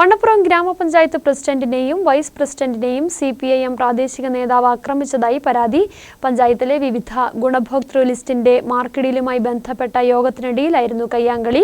വണ്ണപ്പുറം ഗ്രാമപഞ്ചായത്ത് പ്രസിഡന്റിനെയും വൈസ് പ്രസിഡന്റിനെയും സി പി ഐ എം പ്രാദേശിക നേതാവ് ആക്രമിച്ചതായി പരാതി. പഞ്ചായത്തിലെ വിവിധ ഗുണഭോക്തൃ ലിസ്റ്റിന്റെ മാർക്കിടിലുമായി ബന്ധപ്പെട്ട യോഗത്തിനിടയിലായിരുന്നു കയ്യാങ്കളി.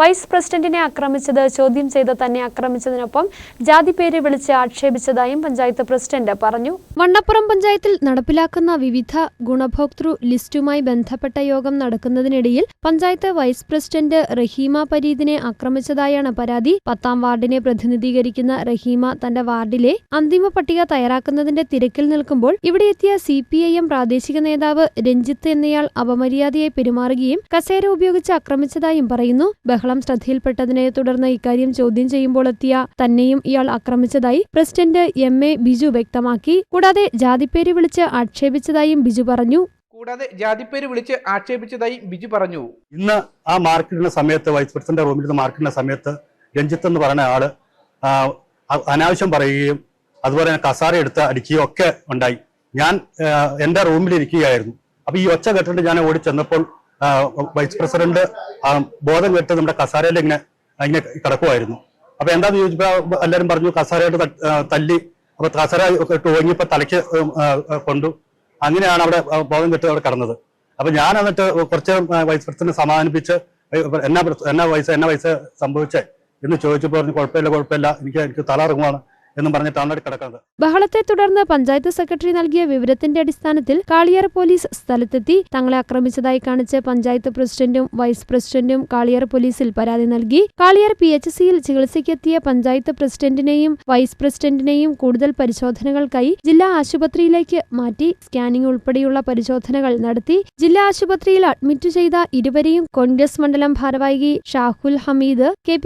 വൈസ് പ്രസിഡന്റിനെ ആക്രമിച്ചത് ചോദ്യം ചെയ്ത് തന്നെ ആക്രമിച്ചതിനൊപ്പം ജാതിപേര് വിളിച്ച് ആക്ഷേപിച്ചതായും പഞ്ചായത്ത് പ്രസിഡന്റ് പറഞ്ഞു. വണ്ണപ്പുറം പഞ്ചായത്തിൽ നടപ്പിലാക്കുന്ന വിവിധ ഗുണഭോക്തൃ ലിസ്റ്റുമായി ബന്ധപ്പെട്ട യോഗം നടക്കുന്നതിനിടയിൽ പഞ്ചായത്ത് വൈസ് പ്രസിഡന്റ് റഹീമ പരീദിനെ ആക്രമിച്ചതായാണ് പരാതി. പത്താം വാർഡിനെ പ്രതിനിധീകരിക്കുന്ന റഹീമ തന്റെ വാർഡിലെ അന്തിമ പട്ടിക തയ്യാറാക്കുന്നതിന്റെ തിരക്കിൽ നിൽക്കുമ്പോൾ ഇവിടെ എത്തിയ സി പി ഐ എം പ്രാദേശിക നേതാവ് രഞ്ജിത്ത് എന്നയാൾ അപമര്യാദയായി പെരുമാറുകയും കസേര ഉപയോഗിച്ച് ആക്രമിച്ചതായും പറയുന്നു. ബഹളം ശ്രദ്ധയിൽപ്പെട്ടതിനെ തുടർന്ന് ഇക്കാര്യം ചോദ്യം ചെയ്യുമ്പോൾ എത്തിയ തന്നെയും ഇയാൾ ആക്രമിച്ചതായി പ്രസിഡന്റ് എം എ ബിജു വ്യക്തമാക്കി. കൂടാതെ ജാതിപ്പേര് വിളിച്ച് ആക്ഷേപിച്ചതായും ബിജു പറഞ്ഞു. കൂടാതെ ജാതിപ്പേര് വിളിച്ച് ആക്ഷേപിച്ചതായി ബിജു പറഞ്ഞു. ഇന്ന് ആ മാർക്കറ്റിന്റെ സമയത്ത് വൈസ് പ്രസിഡന്റ് റൂമിൽ മാർക്കറ്റിന്റെ സമയത്ത് രഞ്ജിത്ത് എന്ന് പറയുന്ന ആൾ അനാവശ്യം പറയുകയും അതുപോലെ തന്നെ കസാര എടുത്ത് അടിക്കുകയും ഒക്കെ ഉണ്ടായി. ഞാൻ എന്റെ റൂമിൽ ഇരിക്കുകയായിരുന്നു. അപ്പൊ ഈ ഒച്ച കെട്ടിട്ട് ഞാൻ ഓടി ചെന്നപ്പോൾ വൈസ് പ്രസിഡന്റ് ബോധം കെട്ട് നമ്മുടെ കസാരയിൽ ഇങ്ങനെ ഇങ്ങനെ കിടക്കുമായിരുന്നു അപ്പൊ എന്താന്ന് ചോദിച്ചപ്പോ എല്ലാരും പറഞ്ഞു കസാരയായിട്ട് തല്ലി. അപ്പൊ കസാര ഇട്ട് ഓങ്ങിയപ്പോ തലയ്ക്ക് കൊണ്ടു. അങ്ങനെയാണ് അവിടെ ബോധം കെട്ട് അവിടെ കിടന്നത്. അപ്പൊ ഞാൻ എന്നിട്ട് കുറച്ച് വൈസ് പ്രസിഡന്റ് സമാധാനിപ്പിച്ച് എന്നാ എന്നാ വയസ്സ് എന്നാ വയസ്സ് സംഭവിച്ചേ? എന്ന് ചോദിച്ചപ്പോൾ പറഞ്ഞു കുഴപ്പമില്ല കുഴപ്പമില്ല. എനിക്ക് എനിക്ക് തല ഇറങ്ങുവാണ് എന്ന് പറഞ്ഞിട്ടാണ് കിടക്കുന്നത്. ബഹളത്തെ തുടർന്ന് പഞ്ചായത്ത് സെക്രട്ടറി നൽകിയ വിവരത്തിന്റെ അടിസ്ഥാനത്തിൽ കാളിയാർ പോലീസ് സ്ഥലത്തെത്തി. തങ്ങളെ ആക്രമിച്ചതായി കാണിച്ച് പഞ്ചായത്ത് പ്രസിഡന്റും വൈസ് പ്രസിഡന്റും കാളിയാർ പോലീസിൽ പരാതി നൽകി. കാളിയാർ പി എച്ച് സിയിൽ ചികിത്സയ്ക്കെത്തിയ പഞ്ചായത്ത് പ്രസിഡന്റിനെയും വൈസ് പ്രസിഡന്റിനെയും കൂടുതൽ പരിശോധനകൾക്കായി ജില്ലാ ആശുപത്രിയിലേക്ക് മാറ്റി സ്കാനിംഗ് ഉൾപ്പെടെയുള്ള പരിശോധനകൾ നടത്തി. ജില്ലാ ആശുപത്രിയിൽ അഡ്മിറ്റ് ചെയ്ത ഇരുവരെയും കോൺഗ്രസ് മണ്ഡലം ഭാരവാഹി Shahul Hameed K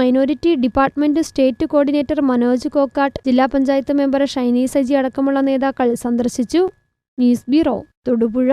minority department state coordinator Manoj Kokkat ജില്ലാ പഞ്ചായത്ത് മെമ്പർ ഷൈനി സജി അടക്കമുള്ള നേതാക്കൾ സന്ദർശിച്ചു. News bureau Thodupuzha.